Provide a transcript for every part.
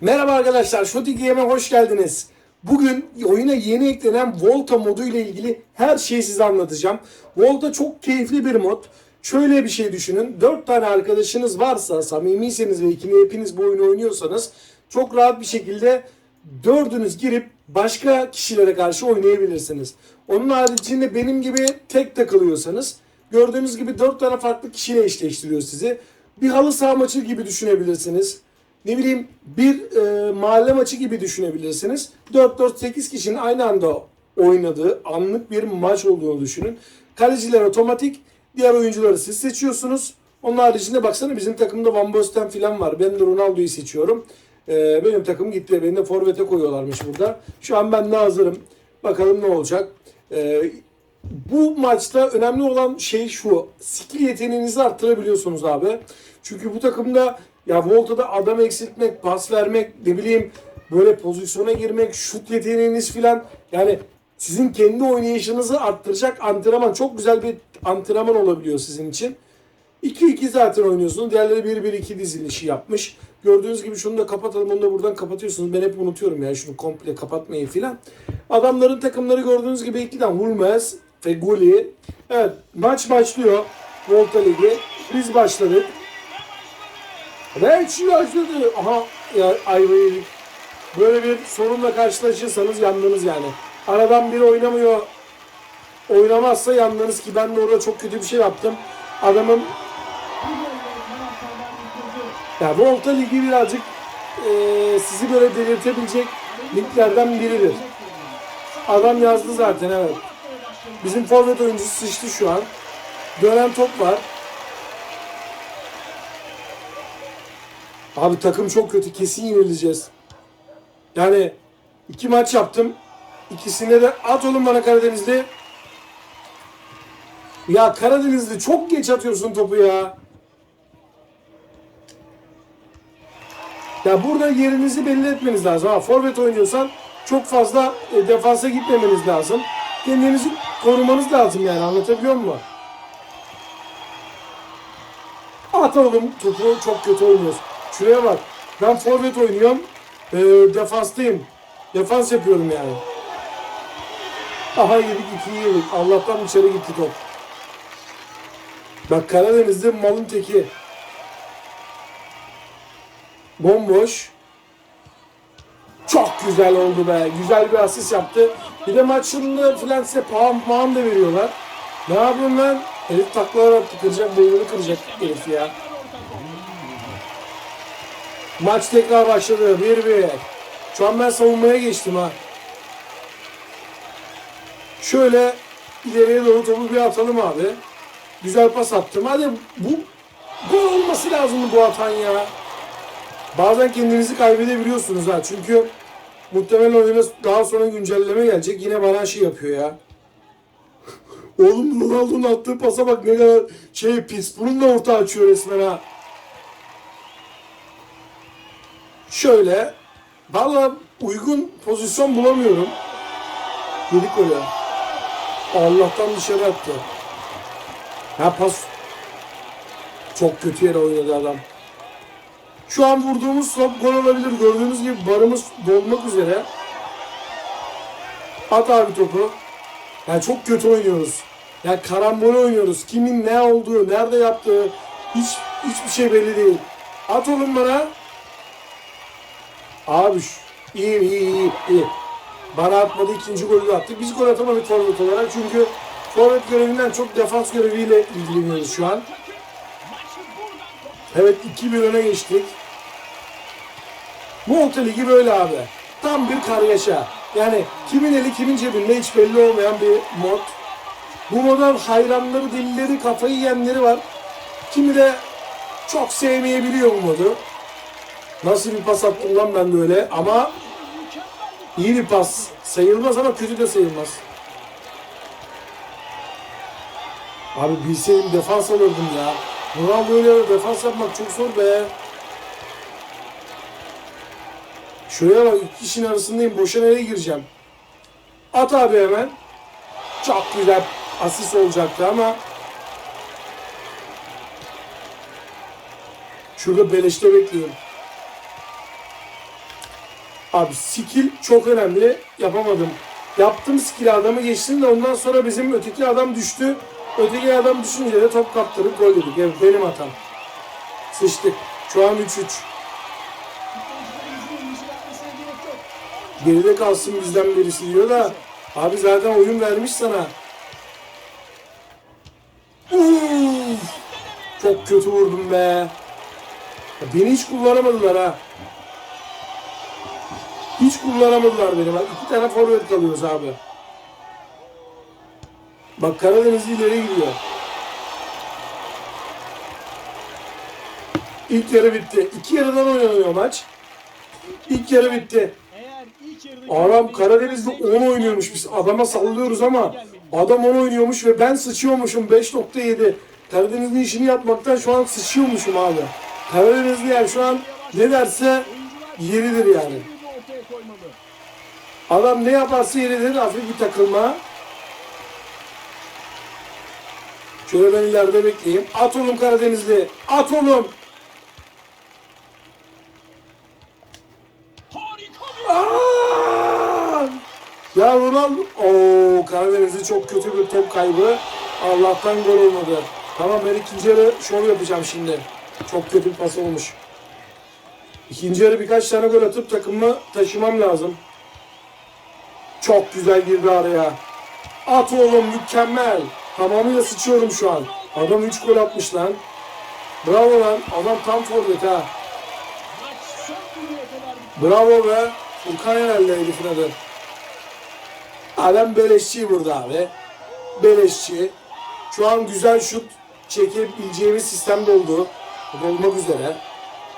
Merhaba arkadaşlar, Shooting Game'e hoş geldiniz. Bugün oyuna yeni eklenen Volta modu ile ilgili her şeyi size anlatacağım. Volta çok keyifli bir mod. Şöyle bir şey düşünün. 4 tane arkadaşınız varsa, samimiyseniz ve ikini hepiniz bu oyunu oynuyorsanız çok rahat bir şekilde dördünüz girip başka kişilere karşı oynayabilirsiniz. Onun haricinde benim gibi tek takılıyorsanız gördüğünüz gibi 4 tane farklı kişiyle eşleştiriyor sizi. Bir halı saha maçı gibi düşünebilirsiniz ne bileyim bir e, mahalle maçı gibi düşünebilirsiniz. 4-4-8 kişinin aynı anda oynadığı anlık bir maç olduğunu düşünün. Kaleciler otomatik, diğer oyuncuları siz seçiyorsunuz. Onun haricinde baksana bizim takımda Van Basten falan var. Ben de Ronaldo'yu seçiyorum. E, benim takım gitti. Beni de forvete koyuyorlarmış burada. Şu an ben de hazırım. Bakalım ne olacak. E, bu maçta önemli olan şey şu. Skill yeteneğinizi arttırabiliyorsunuz abi. Çünkü bu takımda ya Volta'da adam eksiltmek, pas vermek, ne bileyim böyle pozisyona girmek, şut yeteneğiniz filan yani sizin kendi oynayışınızı arttıracak antrenman. Çok güzel bir antrenman olabiliyor sizin için. 2-2 zaten oynuyorsunuz. Diğerleri 1-1-2 dizilişi yapmış. Gördüğünüz gibi şunu da kapatalım. Onu da buradan kapatıyorsunuz. Ben hep unutuyorum ya şunu komple kapatmayı filan. Adamların takımları gördüğünüz gibi ikiden Hulmez ve Guli. Evet maç başlıyor. Volta Ligi. Biz başladık. Ve şu başladı. Aha ya ayvayı. Böyle bir sorunla karşılaşırsanız yandınız yani. Aradan biri oynamıyor. Oynamazsa yandınız ki ben de orada çok kötü bir şey yaptım. Adamın ya Volta Ligi birazcık eee, sizi böyle delirtebilecek liglerden biridir. Adam yazdı zaten evet. Bizim forvet oyuncusu sıçtı şu an. Dönen top var. Abi takım çok kötü. Kesin yenileceğiz. Yani iki maç yaptım. İkisinde de at oğlum bana Karadenizli. Ya Karadenizli çok geç atıyorsun topu ya. Ya burada yerinizi belli etmeniz lazım. Ha, forvet oynuyorsan çok fazla e, defansa gitmemeniz lazım. Kendinizi korumanız lazım yani anlatabiliyor muyum? At oğlum topu çok kötü oynuyorsun. Şuraya bak. Ben forvet oynuyorum. E, defanstayım. Defans yapıyorum yani. Aha yedik ikiyi yedik. Allah'tan dışarı gitti top. Bak Karadeniz'de malın teki. Bomboş. Çok güzel oldu be. Güzel bir asist yaptı. Bir de maç sonunda filan size puan puan da veriyorlar. Ne yapıyorsun lan? Herif taklalar attı. Kıracak boynunu kıracak herif ya. Maç tekrar başladı. 1-1. Şu an ben savunmaya geçtim ha. Şöyle ileriye doğru topu bir atalım abi. Güzel pas attım. Hadi bu gol olması lazım bu atan ya. Bazen kendinizi kaybedebiliyorsunuz ha. Çünkü muhtemelen oyuna daha sonra güncelleme gelecek. Yine bana şey yapıyor ya. Oğlum Ronaldo'nun attığı pasa bak ne kadar şey pis. Bununla orta açıyor resmen ha. Şöyle. Valla uygun pozisyon bulamıyorum. Yedik öyle. Allah'tan dışarı attı. Ha pas. Çok kötü yere oynadı adam. Şu an vurduğumuz top gol olabilir. Gördüğünüz gibi barımız dolmak üzere. At abi topu. Yani çok kötü oynuyoruz. Yani karambol oynuyoruz. Kimin ne olduğu, nerede yaptığı hiç hiçbir şey belli değil. At oğlum bana. Abi iyi iyi iyi iyi. Bana atmadı ikinci golü de attık. Biz gol atamadık forvet olarak çünkü forvet görevinden çok defans göreviyle ilgileniyoruz şu an. Evet 2-1 öne geçtik. Monte Ligi böyle abi. Tam bir kargaşa. Yani kimin eli kimin cebinde hiç belli olmayan bir mod. Bu moda hayranları, dilleri, kafayı yiyenleri var. Kimi de çok sevmeyebiliyor bu modu. Nasıl bir pas attım lan ben de öyle ama iyi bir pas. Sayılmaz ama kötü de sayılmaz. Abi bilseydim defans alırdım ya. Ronaldo öyle defans yapmak çok zor be. Şuraya bak iki kişinin arasındayım. Boşa nereye gireceğim? At abi hemen. Çok güzel asist olacaktı ama Şurada beleşte bekliyorum. Abi skill çok önemli. Yapamadım. Yaptım skill adamı geçtim de ondan sonra bizim öteki adam düştü. Öteki adam düşünce de top kaptırıp gol yedik. Evet benim hatam. Sıçtık. Şu an 3-3. Geride kalsın bizden birisi diyor da abi zaten oyun vermiş sana. Uf! Çok kötü vurdum be. Beni hiç kullanamadılar ha. Hiç kullanamadılar beni. Bak iki tane forvet kalıyoruz abi. Bak Karadeniz ileri gidiyor. İlk yarı bitti. İki yarıdan oynanıyor maç. İlk yarı bitti. Adam Karadeniz'de 10 oynuyormuş biz. Adama sallıyoruz ama adam 10 oynuyormuş ve ben sıçıyormuşum 5.7. Karadeniz'in işini yapmaktan şu an sıçıyormuşum abi. Karadenizli yani şu an ne derse yeridir yani. Adam ne yaparsa yeridir hafif bir takılma. Şöyle ben ileride bekleyeyim. At oğlum Karadenizli. At oğlum. Ya Ronaldo. Oo Karadeniz'de çok kötü bir top kaybı. Allah'tan gol olmadı. Tamam ben ikinci yarı şov yapacağım şimdi. Çok kötü bir pas olmuş. İkinci yarı birkaç tane gol atıp takımı taşımam lazım. Çok güzel girdi araya. At oğlum mükemmel. Tamamıyla sıçıyorum şu an. Adam 3 gol atmış lan. Bravo lan. Adam tam forvet ha. Bravo be. Furkan herhalde Elif'in adı. Adam beleşçi burada abi. Beleşçi. Şu an güzel şut çekebileceğimiz sistemde oldu. Olmak üzere.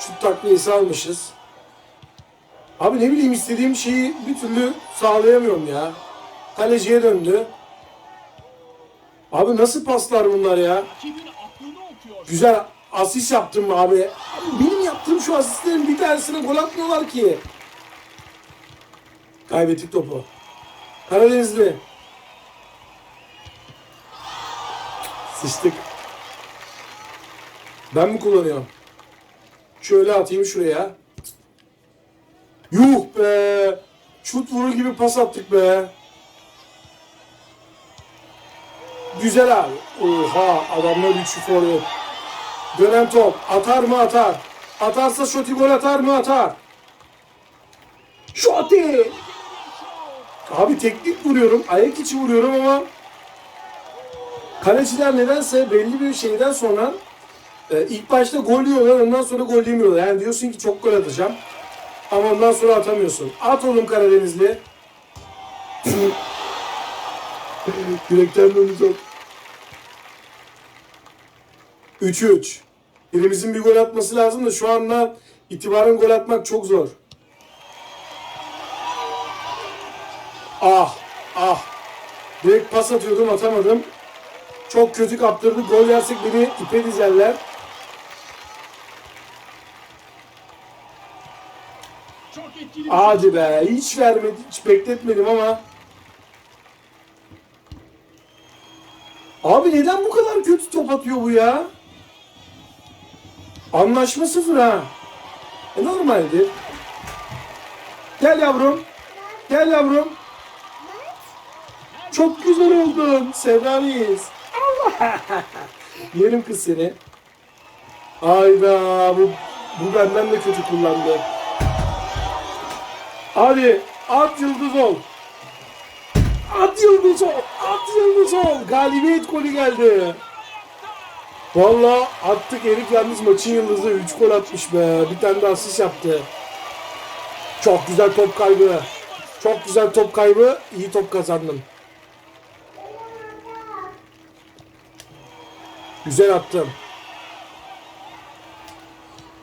Şut takviyesi almışız. Abi ne bileyim istediğim şeyi bir türlü sağlayamıyorum ya. Kaleciye döndü. Abi nasıl paslar bunlar ya? Güzel asist yaptım abi. Abi Benim yaptığım şu asistlerin bir tanesine gol atmıyorlar ki. Kaybettik topu. Karadenizli. Sıçtık. Ben mi kullanıyorum? Şöyle atayım şuraya. Yuh be. Şut vurur gibi pas attık be. Güzel abi. Oha adamlar üçü forvet. Dönen top. Atar mı atar. Atarsa Şoti gol atar mı atar. Şoti. Abi teknik vuruyorum. Ayak içi vuruyorum ama kaleciler nedense belli bir şeyden sonra e, ilk başta gol yiyorlar ondan sonra gol yemiyorlar. Yani diyorsun ki çok gol atacağım. Ama ondan sonra atamıyorsun. At oğlum Karadenizli. Direkten döndü top. 3-3. Birimizin bir gol atması lazım da şu anda itibaren gol atmak çok zor. Ah, ah. Direkt pas atıyordum atamadım. Çok kötü kaptırdı. Gol yersek beni ipe dizerler. Çok Hadi be. Hiç vermedi, hiç bekletmedim ama. Abi neden bu kadar kötü top atıyor bu ya? Anlaşma sıfır ha. E normaldir. Gel yavrum. Gel yavrum. Çok güzel oldun. Sevdaliyiz. Allah. Yerim kız seni. Ayda bu, bu benden de kötü kullandı. Hadi at yıldız ol. At yıldız ol. At yıldız ol. Galibiyet golü geldi. Valla attık herif yalnız maçın yıldızı 3 gol atmış be. Bir tane de asist yaptı. Çok güzel top kaybı. Çok güzel top kaybı. İyi top kazandım. Güzel attım.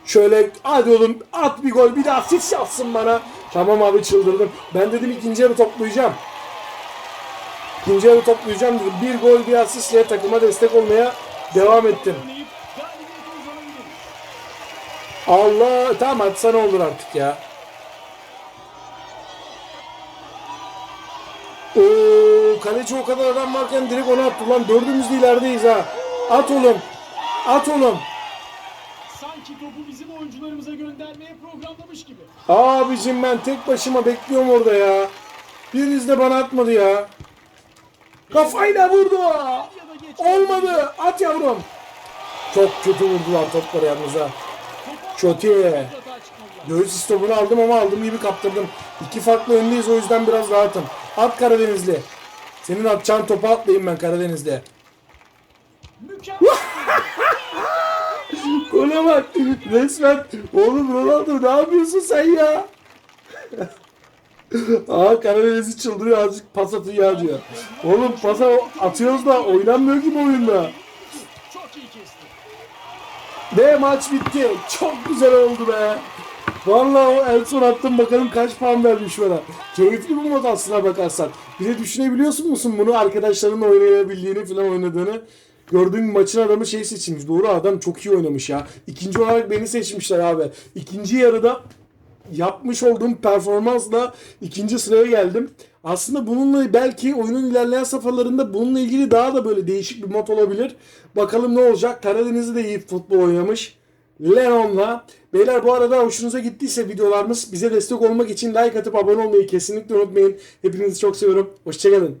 Şöyle hadi oğlum at bir gol bir daha asist yapsın bana. Tamam abi çıldırdım. Ben dedim ikinci yarı toplayacağım. İkinci yarı toplayacağım dedim. Bir gol bir asistle takıma destek olmaya devam ettim. Allah tamam atsa ne olur artık ya. Oo, kaleci o kadar adam varken direkt onu attı lan. Dördümüz de ilerideyiz ha. At oğlum. At oğlum. Sanki topu bizim oyuncularımıza göndermeye programlamış gibi. Abicim ben tek başıma bekliyorum orada ya. Biriniz de bana atmadı ya. Kafayla vurdu. Olmadı. At yavrum. Çok kötü vurdular topları yalnız ha. Kötü. Göğüs istopunu aldım ama aldığım gibi kaptırdım. İki farklı öndeyiz o yüzden biraz rahatım. At Karadenizli. Senin atacağın topu atlayayım ben Karadeniz'de. Mükemmel. Gole bak. Resmen. Oğlum Ronaldo ne yapıyorsun sen ya? Aa Karadeniz'i çıldırıyor azıcık pas atın ya diyor. Oğlum pasa atıyoruz da oynanmıyor ki bu oyunda. Ve maç bitti. Çok güzel oldu be. Vallahi o en son attım bakalım kaç puan vermiş bana. Keyifli bir mod aslına bakarsan. Bir de düşünebiliyorsun musun bunu arkadaşlarınla oynayabildiğini falan oynadığını. Gördüğün maçın adamı şey seçilmiş. Doğru adam çok iyi oynamış ya. İkinci olarak beni seçmişler abi. İkinci yarıda yapmış olduğum performansla ikinci sıraya geldim. Aslında bununla belki oyunun ilerleyen safhalarında bununla ilgili daha da böyle değişik bir mod olabilir. Bakalım ne olacak. Karadeniz'i de iyi futbol oynamış. Leon'la. Beyler bu arada hoşunuza gittiyse videolarımız bize destek olmak için like atıp abone olmayı kesinlikle unutmayın. Hepinizi çok seviyorum. Hoşçakalın.